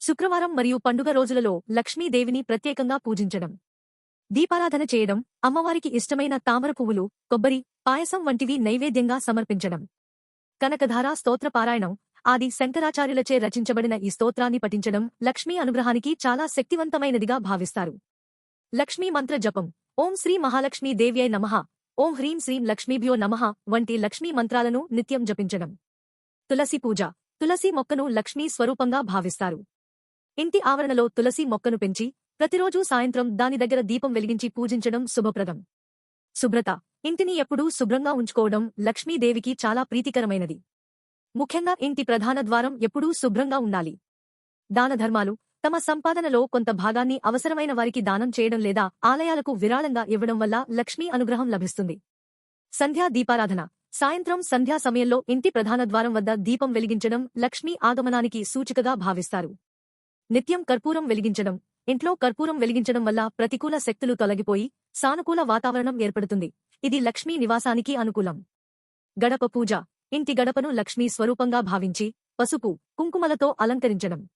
శుక్రవారం మరియు పండుగ రోజులలో లక్ష్మీదేవిని ప్రత్యేకంగా పూజించడం. దీపారాధన చేయడం అమ్మవారికి ఇష్టమైన తామర పువ్వులు కొబ్బరి పాయసం వంటివి నైవేద్యంగా సమర్పించడం. కనకధారా స్తోత్ర పారాయణం ఆది శంకరాచార్యులచే రచించబడిన ఈ స్తోత్రాన్ని పఠించడం లక్ష్మీ అనుగ్రహానికి చాలా శక్తివంతమైనదిగా భావిస్తారు. లక్ష్మీ మంత్ర జపం ఓం శ్రీ మహాలక్ష్మీ దేవ్యై నమః ఓం హ్రీం శ్రీం లక్ష్మీభ్యో నమః వంటి లక్ష్మీ మంత్రాలను నిత్యం జపించడం. తులసి పూజ తులసి మొక్కను లక్ష్మీ స్వరూపంగా భావిస్తారు. ఇంటి ఆవరణలో తులసి మొక్కను పెంచి ప్రతిరోజూ సాయంత్రం దాని దగ్గర దీపం వెలిగించి పూజించడం శుభప్రదం. శుభ్రత. ఇంటిని ఎప్పుడూ శుభ్రంగా ఉంచుకోవడం లక్ష్మీదేవికి చాలా ప్రీతికరమైనది. ముఖ్యంగా ఇంటి ప్రధాన ద్వారం ఎప్పుడూ శుభ్రంగా ఉండాలి. దానధర్మాలు తమ సంపాదనలో కొంత భాగాన్ని అవసరమైన వారికి దానం చేయడం లేదా ఆలయాలకు విరాళంగా ఇవ్వడం వల్ల లక్ష్మీ అనుగ్రహం లభిస్తుంది. సంధ్యా దీపారాధన. సాయంత్రం సంధ్యా సమయంలో ఇంటి ప్రధాన ద్వారం వద్ద దీపం వెలిగించడం లక్ష్మీ ఆగమనానికి సూచికగా భావిస్తారు. నిత్యం కర్పూరం వెలిగించడం. ఇంట్లో కర్పూరం వెలిగించడం వల్ల ప్రతికూల శక్తులు తొలగిపోయి సానుకూల వాతావరణం ఏర్పడుతుంది. ఇది లక్ష్మీ నివాసానికి అనుకూలం. గడప పూజ. ఇంటి గడపను లక్ష్మీ స్వరూపంగా భావించి పసుపు కుంకుమలతో అలంకరించడం.